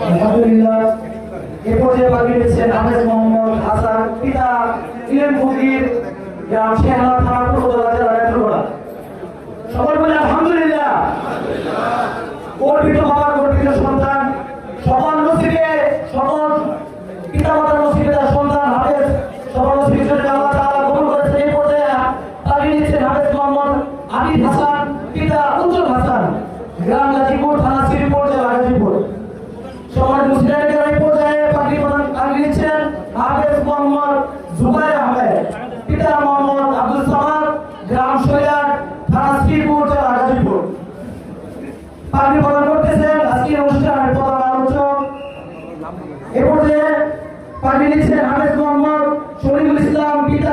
আলহামদুলিল্লাহ এ পর্যায়ে বাকি রয়েছেন আহমেদ মোহাম্মদ হাসান পিতা ইলেন ফকির গ্রাম শেহলা থানা আবিদ হাসান, পিতা উজ্জ্বল হাসান, গ্রাম গাজীপুর, থানা শ্রীপুর জেলা গাজীপুর সমাজ মুসলিমের এই পর্যায়ে পাখি প্রধান আগে নিচ্ছেন হাফেজ মোহাম্মদ জুবাইর আহমেদ, পিতা মোহাম্মদ আব্দুল সামাদ, গ্রাম সৈয়াদ থানা শ্রীপুর জেলা গাজীপুর পাখি প্রদান করতেছেন আজকের অনুষ্ঠানের প্রধান আলোচক। এ পর্যায়ে পাখি নিচ্ছেন হাফেজ মোহাম্মদ শরীফুল ইসলাম, পিতা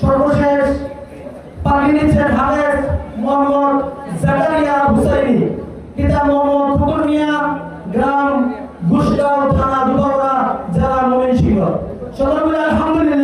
সর্বশেষ পাখি নিচ্ছেন হাফেজ মোহাম্মদ জাকারিয়া হুসাইনি। পিতা মোহাম্মদ ফুকুর মিয়া, গ্রাম ঘুষগাঁও থানা দুবাউরা জেলা মমিন সিংহ সদরপুর আলহামদুলিল্লাহ।